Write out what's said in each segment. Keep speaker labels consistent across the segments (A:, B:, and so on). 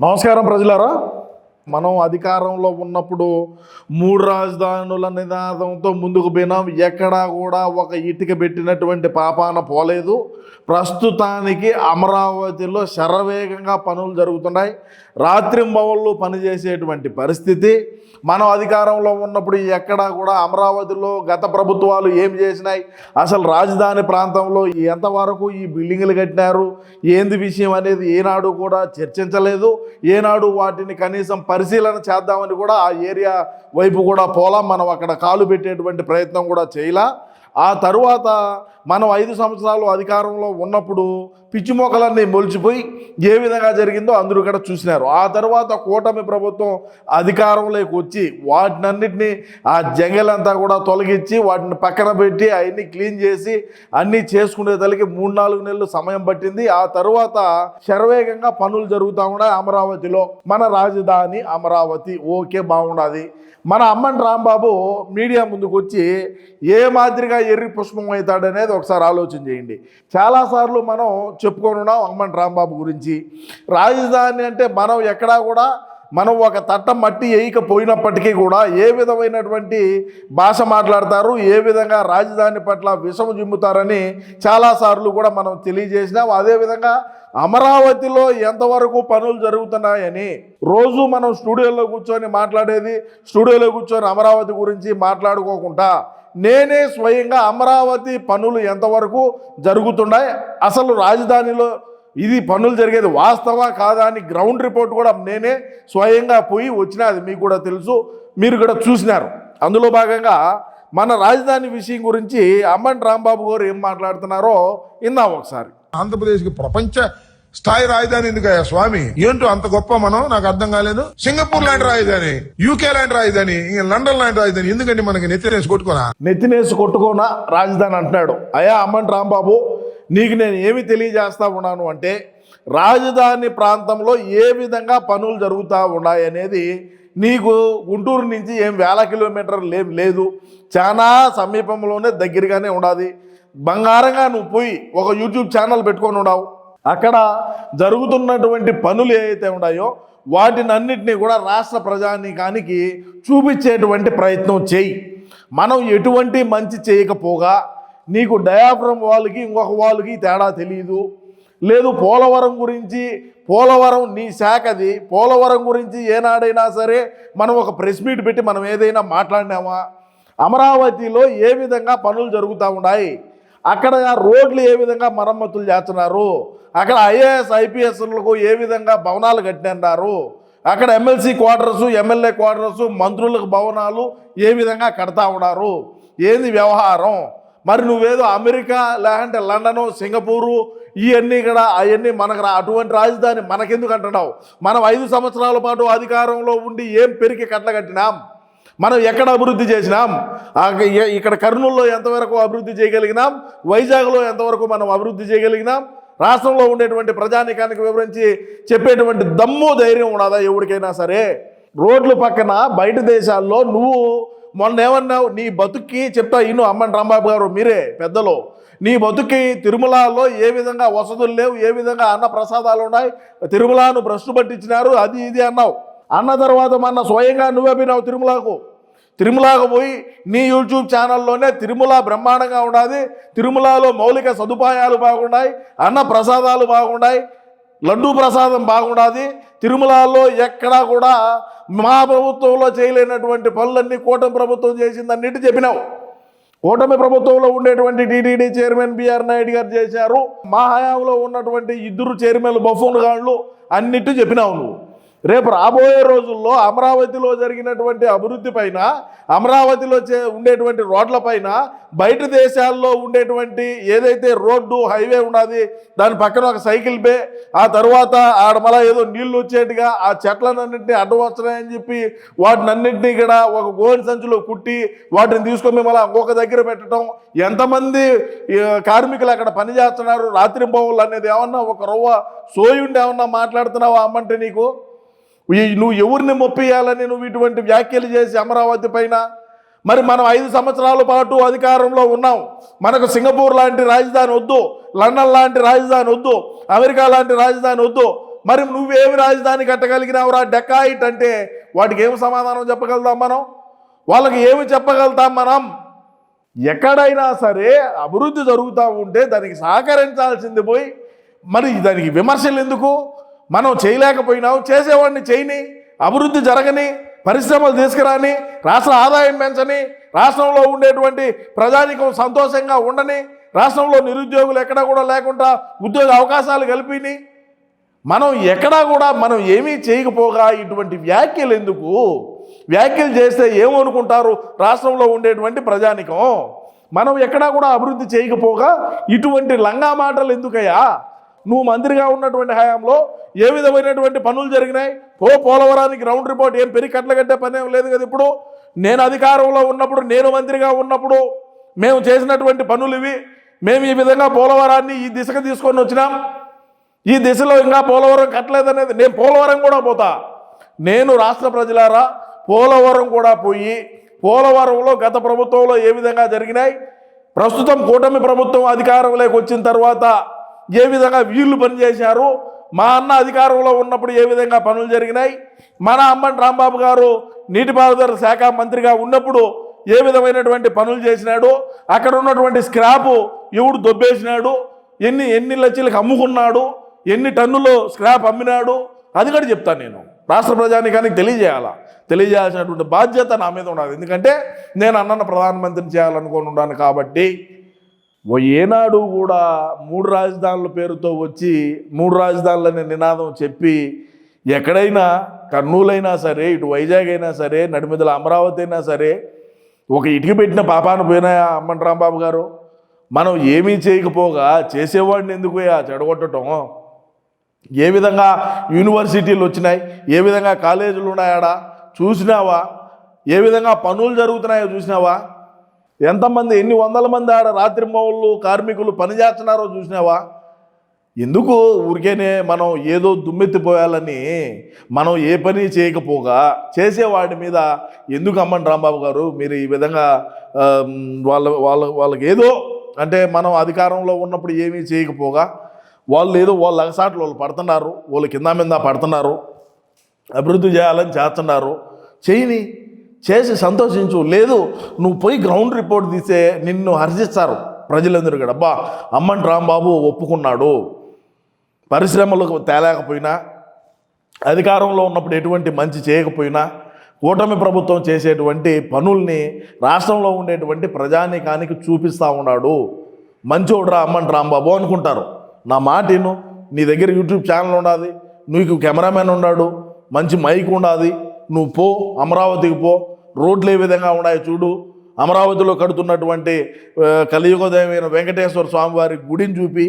A: నమస్కారం ప్రజలారా. మనం అధికారంలో ఉన్నప్పుడు మూడు రాజధానుల నినాదంతో ముందుకు పోయినాం. ఎక్కడా కూడా ఒక ఇటుక పెట్టినటువంటి పాపాన పోలేదు. ప్రస్తుతానికి అమరావతిలో శరవేగంగా పనులు జరుగుతున్నాయి. రాత్రింబవళ్ళు పనిచేసేటువంటి పరిస్థితి. మనం అధికారంలో ఉన్నప్పుడు ఎక్కడా కూడా అమరావతిలో గత ప్రభుత్వాలు ఏం చేసినాయి? అసలు రాజధాని ప్రాంతంలో ఎంతవరకు ఈ బిల్డింగ్లు కట్టినారు? ఏంది విషయం అనేది ఏనాడు కూడా చర్చించలేదు. ఏనాడు వాటిని కనీసం పరిశీలన చేద్దామని కూడా ఆ ఏరియా వైపు కూడా పోలా మనం అక్కడ కాలు పెట్టేటువంటి ప్రయత్నం కూడా చేయలా. ఆ తరువాత మనం ఐదు సంవత్సరాలు అధికారంలో ఉన్నప్పుడు పిచ్చి మొక్కలన్నీ మొలిచిపోయి ఏ విధంగా జరిగిందో అందరూ కూడా చూసినారు. ఆ తర్వాత కూటమి ప్రభుత్వం అధికారంలోకి వచ్చి వాటినన్నిటినీ ఆ జంగలంతా కూడా తొలగించి వాటిని పక్కన పెట్టి అవన్నీ క్లీన్ చేసి అన్నీ చేసుకునే తలకి మూడు నాలుగు నెలలు సమయం పట్టింది. ఆ తర్వాత శరవేగంగా పనులు జరుగుతూ ఉన్నాయి అమరావతిలో. మన రాజధాని అమరావతి ఓకే బాగుండదు. మన అమ్మన్ రాంబాబు మీడియా ముందుకు వచ్చి ఏ మాదిరిగా ఎర్రి పుష్పం అవుతాడనేది ఒకసారి ఆలోచన చేయండి. చాలాసార్లు మనం చెప్పుకొని ఉన్నాం అమ్మన్ రాంబాబు గురించి. రాజధాని అంటే మనం ఎక్కడా కూడా మనం ఒక తట్ట మట్టి వేయకపోయినప్పటికీ కూడా ఏ విధమైనటువంటి భాష మాట్లాడతారు ఏ విధంగా రాజధాని పట్ల విషము జిమ్ముతారని చాలాసార్లు కూడా మనం తెలియజేసినాం. అదేవిధంగా అమరావతిలో ఎంతవరకు పనులు జరుగుతున్నాయని రోజు మనం స్టూడియోలో కూర్చొని మాట్లాడేది స్టూడియోలో కూర్చొని అమరావతి గురించి మాట్లాడుకోకుండా నేనే స్వయంగా అమరావతి పనులు ఎంతవరకు జరుగుతున్నాయి? అసలు రాజధానిలో ఇది పనులు జరిగేది వాస్తవా కాదా అని గ్రౌండ్ రిపోర్ట్ కూడా నేనే స్వయంగా పోయి వచ్చినది మీకు కూడా తెలుసు. మీరు కూడా చూసినారు. అందులో భాగంగా మన రాజధాని విషయం గురించి అమ్మన్ రాంబాబు గారు ఏం మాట్లాడుతున్నారో ఇందాం ఒకసారి.
B: ఆంధ్రప్రదేశ్కి ప్రపంచ స్థాయి రాజధాని ఎందుకయ్యా స్వామి? ఏంటో అంత గొప్ప మనం? నాకు అర్థం కాలేదు. సింగపూర్ లాంటి రాజధాని యూకే లాంటి రాజధాని ఇంకా లండన్ లాంటి రాజధాని ఎందుకంటే మనకి నెత్తినేసి కొట్టుకోనా
A: నెత్తినేసి కొట్టుకోన రాజధాని అంటున్నాడు. అయ్యా అమ్మంటి రాంబాబు నీకు నేను ఏమి తెలియజేస్తా ఉన్నాను అంటే రాజధాని ప్రాంతంలో ఏ విధంగా పనులు జరుగుతూ ఉన్నాయి అనేది నీకు గుంటూరు నుంచి ఏం వేల కిలోమీటర్లు ఏం లేదు. చాలా సమీపంలోనే దగ్గరగానే ఉండాది. బంగారంగా నువ్వు పోయి ఒక యూట్యూబ్ ఛానల్ పెట్టుకొని ఉండవు. అక్కడ జరుగుతున్నటువంటి పనులు ఏవైతే ఉన్నాయో వాటిని అన్నిటినీ కూడా రాష్ట్ర ప్రజానీకానికి చూపించేటువంటి ప్రయత్నం చేయి. మనం ఎటువంటి మంచి చేయకపోగా నీకు డయాఫ్రమ్ వాళ్ళకి ఇంకొక వాళ్ళకి తేడా తెలియదు లేదు పోలవరం గురించి పోలవరం నీ శాఖది పోలవరం గురించి ఏనాడైనా సరే మనం ఒక ప్రెస్ మీట్ పెట్టి మనం ఏదైనా మాట్లాడినామా? అమరావతిలో ఏ విధంగా పనులు జరుగుతూ ఉన్నాయి? అక్కడ రోడ్లు ఏ విధంగా మరమ్మతులు చేస్తున్నారు? అక్కడ ఐఏఎస్ ఐపీఎస్లకు ఏ విధంగా భవనాలు కట్టినారు అక్కడ ఎమ్మెల్సీ క్వార్టర్సు ఎమ్మెల్యే క్వార్టర్సు మంత్రులకు భవనాలు ఏ విధంగా కడతా ఉన్నారు? ఏంది వ్యవహారం? మరి నువ్వేదో అమెరికా లేదంటే లండను సింగపూరు ఇవన్నీ కూడా అవన్నీ మనకు రా- అటువంటి రాజధాని మనకెందుకు అంటున్నావు? మనం ఐదు సంవత్సరాల పాటు అధికారంలో ఉండి ఏం పెరిగి కట్టగట్టినాం? మనం ఎక్కడ అభివృద్ధి చేసినాం? ఇక్కడ కర్నూలులో ఎంతవరకు అభివృద్ధి చేయగలిగినాం? వైజాగ్లో ఎంతవరకు మనం అభివృద్ధి చేయగలిగినాం? రాష్ట్రంలో ఉండేటువంటి ప్రజానికానికి వివరించి చెప్పేటువంటి దమ్ము ధైర్యం ఉన్నదా ఎవరికైనా సరే? రోడ్ల పక్కన బయట దేశాల్లో నువ్వు మొన్న ఏమన్నావు నీ బతుక్కి చెప్తా ఇను అమ్మని రాంబాబు గారు మీరే పెద్దలు. నీ బతుక్కి తిరుమలలో ఏ విధంగా వసతులు లేవు ఏ విధంగా అన్న ప్రసాదాలు ఉన్నాయి? తిరుమలను ప్రశ్న పట్టించినారు అది ఇది అన్నావు. అన్న తర్వాత మన స్వయంగా నువ్వే పోయినావు తిరుమలకు. తిరుమలకు పోయి నీ యూట్యూబ్ ఛానల్లోనే తిరుమల బ్రహ్మాండంగా ఉన్నది తిరుమలలో మౌలిక సదుపాయాలు బాగున్నాయి అన్న ప్రసాదాలు బాగున్నాయి లడ్డూ ప్రసాదం బాగుండాది. తిరుమలలో ఎక్కడా కూడా మా ప్రభుత్వంలో చేయలేనటువంటి పనులన్నీ కూటమి ప్రభుత్వం చేసిందన్నిటి చెప్పినావు. కూటమి ప్రభుత్వంలో ఉండేటువంటి టీటీడీ చైర్మన్ బిఆర్ నాయుడు గారు చేశారు. మా హయాంలో ఉన్నటువంటి ఇద్దరు చైర్మన్లు బఫూన్ గాళ్ళు అన్నిటి చెప్పినావు నువ్వు. రేపు రాబోయే రోజుల్లో అమరావతిలో జరిగినటువంటి అభివృద్ధి పైన అమరావతిలో చే ఉండేటువంటి రోడ్ల పైన బయట దేశాల్లో ఉండేటువంటి ఏదైతే రోడ్డు హైవే ఉన్నది దాని పక్కన ఒక సైకిల్ బే ఆ తర్వాత ఆడ మళ్ళా ఏదో నీళ్ళు వచ్చేట్టుగా ఆ చెట్లనన్నింటినీ అడ్డు వస్తున్నాయని చెప్పి వాటిని అన్నింటినీ కూడా ఒక గోని సంచులో కుట్టి వాటిని తీసుకొని మళ్ళీ ఇంకొక దగ్గర పెట్టడం. ఎంతమంది కార్మికులు అక్కడ పని చేస్తున్నారు రాత్రింబవులు అనేది ఏమన్నా ఒక రవ్వ సోయుండి ఏమన్నా మాట్లాడుతున్నావా అమ్మంటే నీకు? నువ్వు ఎవరిని మొప్పియాలని నువ్వు ఇటువంటి వ్యాఖ్యలు చేసి అమరావతి పైన? మరి మనం ఐదు సంవత్సరాల పాటు అధికారంలో ఉన్నాం. మనకు సింగపూర్ లాంటి రాజధాని వద్దు లండన్ లాంటి రాజధాని వద్దు అమెరికా లాంటి రాజధాని వద్దు. మరి నువ్వేమి రాజధాని కట్టగలిగినావురా డెకాయిట్ అంటే వాటికి ఏమి సమాధానం చెప్పగలుగుతాం మనం? వాళ్ళకి ఏమి చెప్పగలుగుతాం మనం? ఎక్కడైనా సరే అభివృద్ధి జరుగుతూ ఉంటే దానికి సహకరించాల్సింది పోయి మరి దానికి విమర్శలు ఎందుకు? మనం చేయలేకపోయినావు చేసేవాడిని చేయని అభివృద్ధి జరగని పరిశ్రమలు తీసుకురాని రాష్ట్ర ఆదాయం పెంచని రాష్ట్రంలో ఉండేటువంటి ప్రజానికం సంతోషంగా ఉండని రాష్ట్రంలో నిరుద్యోగులు ఎక్కడా కూడా లేకుండా ఉద్యోగ అవకాశాలు కలిపిని మనం ఎక్కడా కూడా మనం ఏమీ చేయకపోగా ఇటువంటి వ్యాఖ్యలు ఎందుకు? వ్యాఖ్యలు చేస్తే ఏమనుకుంటారు రాష్ట్రంలో ఉండేటువంటి ప్రజానికం? మనం ఎక్కడా కూడా అభివృద్ధి చేయకపోగా ఇటువంటి లంగా మాటలు ఎందుకయ్యా? నువ్వు మంత్రిగా ఉన్నటువంటి హయాంలో ఏ విధమైనటువంటి పనులు జరిగినాయి? పో పోలవరానికి రౌండ్ రిపోర్ట్ ఏం పెరిగి కట్టే పని ఏం లేదు కదా ఇప్పుడు? నేను అధికారంలో ఉన్నప్పుడు నేను మంత్రిగా ఉన్నప్పుడు మేము చేసినటువంటి పనులు ఇవి. మేము ఈ విధంగా పోలవరాన్ని ఈ దిశగా తీసుకొని వచ్చినాం. ఈ దిశలో ఇంకా పోలవరం కట్టలేదనేది నేను పోలవరం కూడా పోతా. నేను రాష్ట్ర ప్రజలారా పోలవరం కూడా పోయి పోలవరంలో గత ప్రభుత్వంలో ఏ విధంగా జరిగినాయి? ప్రస్తుతం కూటమి ప్రభుత్వం అధికారంలోకి వచ్చిన తర్వాత ఏ విధంగా వీళ్ళు పనిచేశారు? మా అన్న అధికారంలో ఉన్నప్పుడు ఏ విధంగా పనులు జరిగినాయి? మన అమ్మన్ రాంబాబు గారు నీటిపారుదల శాఖ మంత్రిగా ఉన్నప్పుడు ఏ విధమైనటువంటి పనులు చేసినాడు? అక్కడ ఉన్నటువంటి స్క్రాపు ఎవడు దొబ్బేసినాడు? ఎన్ని ఎన్ని లక్షలకు అమ్ముకున్నాడు? ఎన్ని టన్నులు స్క్రాప్ అమ్మినాడు? అది కూడా చెప్తాను నేను. రాష్ట్ర ప్రజానికానికి తెలియజేయాలా? తెలియజేయాల్సినటువంటి బాధ్యత నా మీద ఉన్నది ఎందుకంటే నేను అన్నను ప్రధానమంత్రిని చేయాలనుకుని ఉన్నాను కాబట్టి ఏనాడు కూడా మూడు రాజధానుల పేరుతో వచ్చి మూడు రాజధానులనే నినాదం చెప్పి ఎక్కడైనా కర్నూలైనా సరే ఇటు వైజాగ్ అయినా సరే నడిమిదల అమరావతి అయినా సరే ఒక ఇటుక పెట్టిన పాపాను పోయినా అమ్మన్ రాంబాబు గారు? మనం ఏమీ చేయకపోగా చేసేవాడిని ఎందుకు చెడగొట్టడం ఏ విధంగా యూనివర్సిటీలు వచ్చినాయి? ఏ విధంగా కాలేజీలు ఉన్నాయాడా చూసినావా? ఏ విధంగా పనులు జరుగుతున్నాయో చూసినావా? ఎంతమంది ఎన్ని వందల మంది ఆడ రాత్రి కార్మికులు పనిచేస్తున్నారో చూసినావా? ఎందుకు ఊరికేనే మనం ఏదో దుమ్మెత్తిపోయాలని మనం ఏ పని చేయకపోగా చేసేవాడి మీద ఎందుకు అమ్మని రాంబాబు గారు? మీరు ఈ విధంగా వాళ్ళ వాళ్ళ వాళ్ళకి ఏదో అంటే మనం అధికారంలో ఉన్నప్పుడు ఏమీ చేయకపోగా వాళ్ళు ఏదో వాళ్ళ అగసాట్లు వాళ్ళు పడుతున్నారు వాళ్ళు కింద మీద పడుతున్నారు అభివృద్ధి చేయాలని చేస్తున్నారు. చేయని చేసి సంతోషించు. లేదు నువ్వు పోయి గ్రౌండ్ రిపోర్ట్ తీసే నిన్ను హర్షిస్తారు ప్రజలందరూ కూడా. అబ్బా అమ్మని రాంబాబు ఒప్పుకున్నాడు. పరిశ్రమలకు తేలేకపోయినా అధికారంలో ఉన్నప్పుడు ఎటువంటి మంచి చేయకపోయినా కూటమి ప్రభుత్వం చేసేటువంటి పనుల్ని రాష్ట్రంలో ఉండేటువంటి ప్రజానీకానికి చూపిస్తూ ఉన్నాడు. మంచోడురా అమ్మన్ రాంబాబు అనుకుంటారు. నా మాట విను. నీ దగ్గర యూట్యూబ్ ఛానల్ ఉండాది. నీకు కెమెరామెన్ ఉన్నాడు. మంచి మైక్ ఉండాది. నువ్వు పో అమరావతికి పో. రోడ్లు ఏ విధంగా ఉన్నాయో చూడు. అమరావతిలో కడుతున్నటువంటి కలియుగోదయమైన వెంకటేశ్వర స్వామివారి గుడిని చూపి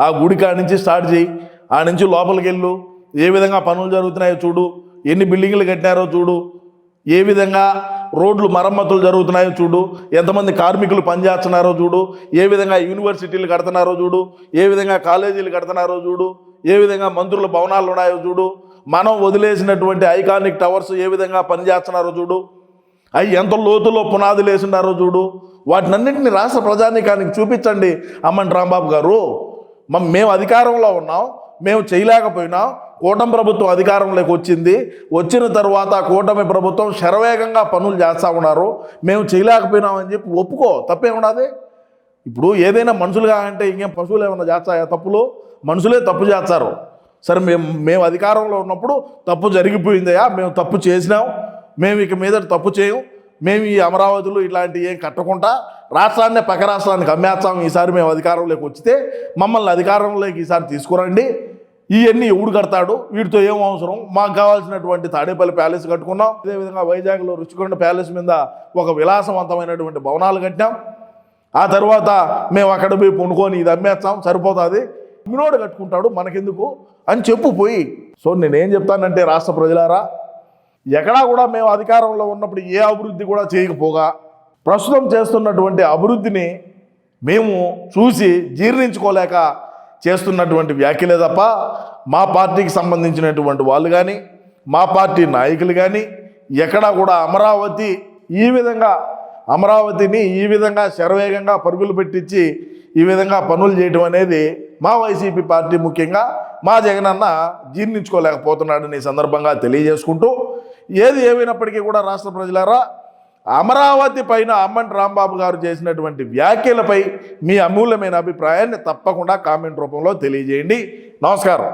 A: ఆ గుడి కాడి నుంచి స్టార్ట్ చేయి. ఆ నుంచి లోపలికి వెళ్ళు. ఏ విధంగా పనులు జరుగుతున్నాయో చూడు. ఎన్ని బిల్డింగ్లు కట్టినారో చూడు. ఏ విధంగా రోడ్లు మరమ్మతులు జరుగుతున్నాయో చూడు. ఎంతమంది కార్మికులు పనిచేస్తున్నారో చూడు. ఏ విధంగా యూనివర్సిటీలు కడుతున్నారో చూడు. ఏ విధంగా కాలేజీలు కడుతున్నారో చూడు. ఏ విధంగా మంత్రుల భవనాలు ఉన్నాయో చూడు. మనం వదిలేసినటువంటి ఐకానిక్ టవర్స్ ఏ విధంగా పనిచేస్తున్నారో చూడు. అవి ఎంత లోతులో పునాదులు వేసున్నారో చూడు. వాటినన్నింటిని రాష్ట్ర ప్రజానీకానికి చూపించండి. అమ్మన్ రాంబాబు గారు మేము అధికారంలో ఉన్నాం మేము చేయలేకపోయినాం కూటమి ప్రభుత్వం అధికారంలోకి వచ్చింది. వచ్చిన తర్వాత కూటమి ప్రభుత్వం శరవేగంగా పనులు చేస్తూ ఉన్నారు. మేము చేయలేకపోయినామని చెప్పి ఒప్పుకో తప్పేమున్నది ఇప్పుడు ఏదైనా మనుషులుగా అంటే ఇంకేం పశువులు ఏమైనా చేస్తాయా తప్పులు? మనుషులే తప్పు చేస్తారు. సరే మేము మేము అధికారంలో ఉన్నప్పుడు తప్పు జరిగిపోయిందయా మేము తప్పు చేసినాం మేము ఇక మీద తప్పు చేయం మేము ఈ అమరావతిలో ఇట్లాంటివి ఏం కట్టకుండా రాష్ట్రాన్ని పక్క రాష్ట్రానికి అమ్మేస్తాం ఈసారి మేము అధికారంలోకి వచ్చితే మమ్మల్ని అధికారంలోకి ఈసారి తీసుకురండి. ఇవన్నీ ఎవడు కడతాడు? వీటితో ఏం అవసరం? మాకు కావాల్సినటువంటి తాడేపల్లి ప్యాలెస్ కట్టుకున్నాం. అదేవిధంగా వైజాగ్లో రుచికొండ ప్యాలెస్ మీద ఒక విలాసవంతమైనటువంటి భవనాలు కట్టాం ఆ తర్వాత మేము అక్కడ పోయి పొనుకొని ఇది అమ్మేస్తాం సరిపోతుంది. మినోడు కట్టుకుంటాడు మనకెందుకు? అని చెప్పు పోయి. సో నేనేం చెప్తానంటే రాష్ట్ర ప్రజలారా ఎక్కడా కూడా మేము అధికారంలో ఉన్నప్పుడు ఏ అభివృద్ధి కూడా చేయకపోగా ప్రస్తుతం చేస్తున్నటువంటి అభివృద్ధిని మేము చూసి జీర్ణించుకోలేక చేస్తున్నటువంటి వ్యాఖ్యలే తప్ప మా పార్టీకి సంబంధించినటువంటి వాళ్ళు కానీ మా పార్టీ నాయకులు కానీ ఎక్కడా కూడా అమరావతి ఈ విధంగా అమరావతిని ఈ విధంగా శరవేగంగా పరుగులు పెట్టించి ఈ విధంగా పనులు చేయడం అనేది మా వైసీపీ పార్టీ ముఖ్యంగా మా జగనన్న జీర్ణించుకోలేకపోతున్నాడని సందర్భంగా తెలియజేసుకుంటూ ఏది ఏమైనప్పటికీ కూడా రాష్ట్ర ప్రజలారా అమరావతి పైన అమ్మంటి రాంబాబు గారు చేసినటువంటి వ్యాఖ్యలపై మీ అమూల్యమైన అభిప్రాయాన్ని తప్పకుండా కామెంట్ రూపంలో తెలియజేయండి. నమస్కారం.